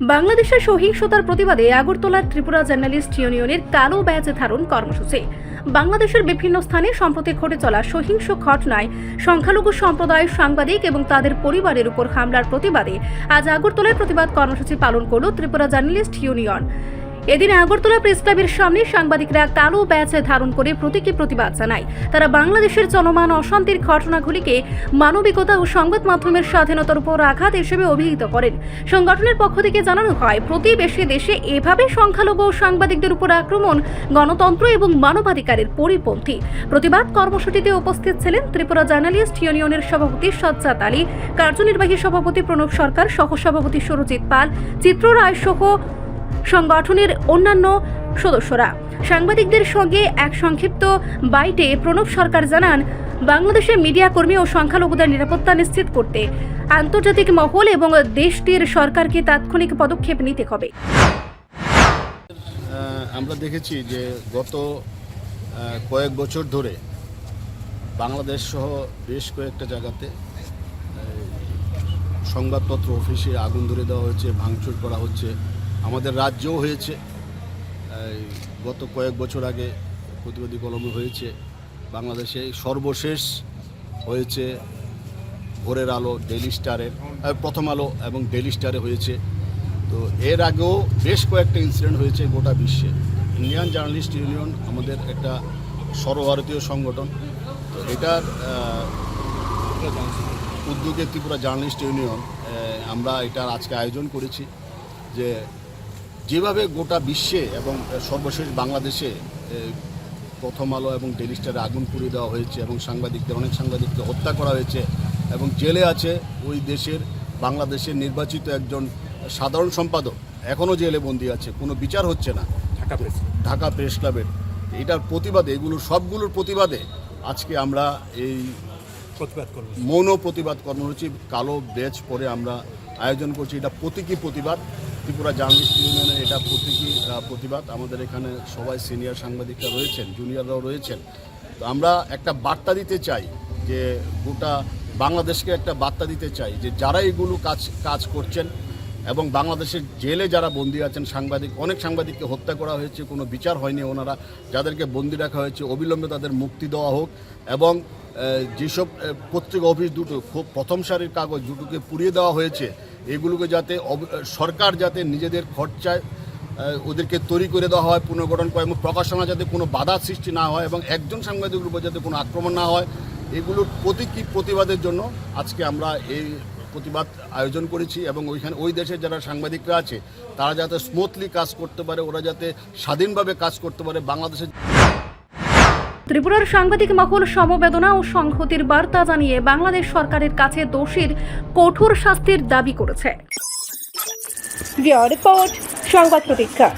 বাংলাদেশের সহিংসতার প্রতিবাদে আগরতলার ত্রিপুরা জার্নালিস্ট ইউনিয়নের কালো ব্যাজ ধারণ কর্মসূচি। বাংলাদেশের বিভিন্ন স্থানে সম্প্রতি ঘটে চলা সহিংস ঘটনায় সংখ্যালঘু সম্প্রদায়ের সাংবাদিক এবং তাদের পরিবারের উপর হামলার প্রতিবাদে আজ আগরতলায় প্রতিবাদ কর্মসূচি পালন করল ত্রিপুরা জার্নালিস্ট ইউনিয়ন। এদিন আগরতলা প্রেস ক্লাবের সামনে সাংবাদিকরা কালো ব্যাচ ধারণ করে প্রতীকী প্রতিবাদ জানায়। তারা বাংলাদেশের চলমান অশান্তির ঘটনাগুলিকে মানবিকতা ও সংবাদ মাধ্যমের স্বাধীনতার উপর আঘাত হিসেবে অভিহিত করেন। সংগঠনের পক্ষ থেকে জানানো হয়, প্রতিবেশী দেশে এভাবে সংখ্যালঘু ও সাংবাদিকদের উপর আক্রমণ গণতন্ত্র এবং মানবাধিকারের পরিপন্থী। প্রতিবাদ কর্মসূচিতে উপস্থিত ছিলেন ত্রিপুরা জার্নালিস্ট ইউনিয়নের সভাপতি সজ্জাত আলী, কার্যনির্বাহী সভাপতি প্রণব সরকার, সহসভাপতি সুরজিৎ পাল চিত্র রায় সহ সংগঠনের অন্যান্য সদস্যরা। সাংবাদিকদের সঙ্গে এক সংক্ষিপ্ত বাইটে প্রণব সরকার জানান, বাংলাদেশে মিডিয়া কর্মী ও সংখ্যালঘুদের নিরাপত্তা নিশ্চিত করতে আন্তর্জাতিক মহল এবং দেশটির সরকারকে তাৎক্ষণিক পদক্ষেপ নিতে হবে। আমরা দেখেছি যে গত কয়েক বছর ধরে বাংলাদেশ সহ বেশ কয়েকটা জায়গাতে সংবাদপত্র, অফিসে আগুন ধরে দেওয়া হয়েছে, ভাঙচুর করা হচ্ছে। আমাদের রাজ্যও হয়েছে। গত কয়েক বছর আগে প্রতিবাদী কলমে হয়েছে। বাংলাদেশে সর্বশেষ হয়েছে ভোরের আলো ডেলি স্টারের প্রথম আলো এবং ডেলি স্টারে হয়েছে। তো এর আগেও বেশ কয়েকটা ইনসিডেন্ট হয়েছে গোটা বিশ্বে। ইন্ডিয়ান জার্নালিস্ট ইউনিয়ন আমাদের একটা সর্বভারতীয় সংগঠন। তো এটার উদ্যোগে ত্রিপুরা জার্নালিস্ট ইউনিয়ন আমরা এটার আজকে আয়োজন করেছি যে যেভাবে গোটা বিশ্বে এবং সর্বশেষ বাংলাদেশে প্রথম আলো এবং ডেলি স্টারে আগুন পুড়িয়ে দেওয়া হয়েছে এবং সাংবাদিকদের অনেক সাংবাদিককে হত্যা করা হয়েছে এবং জেলে আছে ওই দেশের বাংলাদেশের নির্বাচিত একজন সাধারণ সম্পাদক। এখনও জেলে বন্দী আছে কোনো বিচার হচ্ছে না। ঢাকা প্রেস ঢাকা প্রেস ক্লাবের এটার প্রতিবাদে এগুলো সবগুলোর প্রতিবাদে আজকে আমরা এই প্রতিবাদ মৌন প্রতিবাদ কর্মসূচি কালো ব্যাচ পরে আমরা আয়োজন করছি। এটা প্রতীকী প্রতিবাদ। ত্রিপুরা জার্নালিস্ট ইউনিয়নের এটা প্রতীকী প্রতিবাদ। আমাদের এখানে সবাই সিনিয়র সাংবাদিকরা রয়েছেন, জুনিয়ররাও রয়েছেন। তো আমরা একটা বার্তা দিতে চাই যে গোটা বাংলাদেশকে একটা বার্তা দিতে চাই যে যারা এগুলো কাজ কাজ করছেন এবং বাংলাদেশের জেলে যারা বন্দী আছেন, সাংবাদিক, অনেক সাংবাদিককে হত্যা করা হয়েছে, কোনো বিচার হয়নি ওনারা। যাদেরকে বন্দি রাখা হয়েছে, অবিলম্বে তাদের মুক্তি দেওয়া হোক এবং যেসব পত্রিকা অফিস দুটো, খুব প্রথম সারির কাগজ দুটোকে পুড়িয়ে দেওয়া হয়েছে, এগুলোকে যাতে সরকার যাতে নিজেদের খরচায় ওদেরকে তৈরি করে দেওয়া হয়, পুনর্গঠন করে এবং প্রকাশনা যাতে কোনো বাধা সৃষ্টি না হয় এবং একজন সাংবাদিকের উপর যাতে কোনো আক্রমণ না হয়, এগুলোর প্রতীকী প্রতিবাদের জন্য আজকে আমরা এই প্রতিবাদ আয়োজন করেছি এবং ওইখানে ওই দেশের যারা সাংবাদিকরা আছে তারা যাতে স্মুথলি কাজ করতে পারে ওরা যাতে স্বাধীনভাবে কাজ করতে পারে বাংলাদেশের ত্রিপুরার সাংবাদিক মহল সমবেদনা ও সংহতির বার্তা জানিয়ে বাংলাদেশ সরকারের কাছে দোষীর কঠোর শাস্তির দাবি করেছে। রিপোর্ট সংবাদ প্রতীক্ষা।